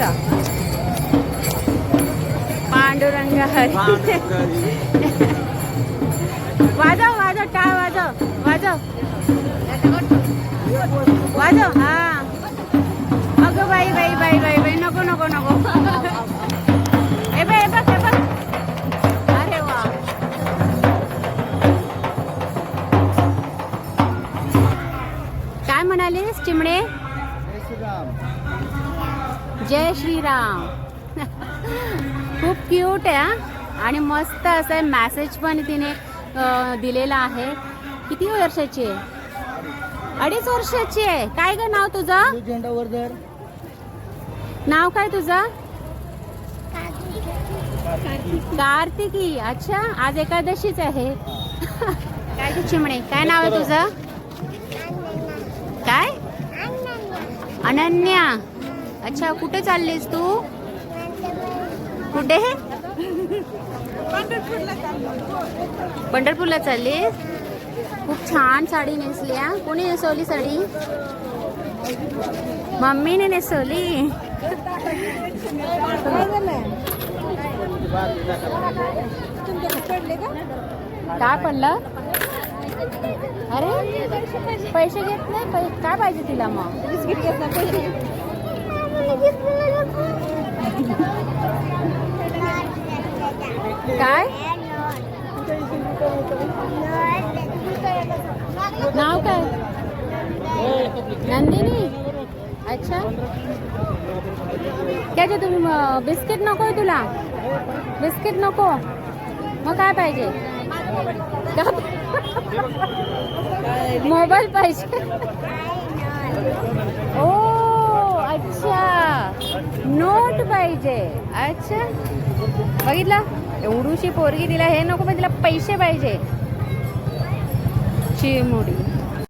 का? पांडुरंग हरी. वाजव वाजव टाळ वाजव? वाजव. वाजव हा. अगं बाई बाई बाई बाई बाई नको नको नको. ए बाई ए बघ ए बघ अरे वा. काय म्हणालीस चिमणे? जय श्रीराम. खूप क्यूट आहे हा. आणि मस्त असं मॅसेज पण तिने दिलेला आहे. किती वर्षाची आहे? अडीच वर्षाची आहे. काय ग नाव तुझं? झेंडावर्धन नाव काय तुझं? कार्तिकी. अच्छा आज एकादशीच आहे. काय चिमणे काय नाव आहे तुझं? काय? अनन्या. अच्छा कुठे चाललीस तू? कुठे? पंढरपूरला चाललीस? खूप छान साडी नेसली हा. कोणी नेसवली साडी? मम्मीने नेसवली. काय पडलं? अरे पैसे घेत नाही काय पाहिजे तिला मग? बिस्किट घेत नाही पैसे काय? नाव काय? नंदिनी? अच्छा. त्याचे तुम्ही बिस्किट नको आहे तुला. बिस्किट नको. मग काय पाहिजे? मोबाईल पाहिजे. ओ अच्छा सूट पाहिजे. अच्छा. बघितलं? एवढूशी पोरगी तिला हे नको पण तिला पैसे पाहिजे. चिमुडी.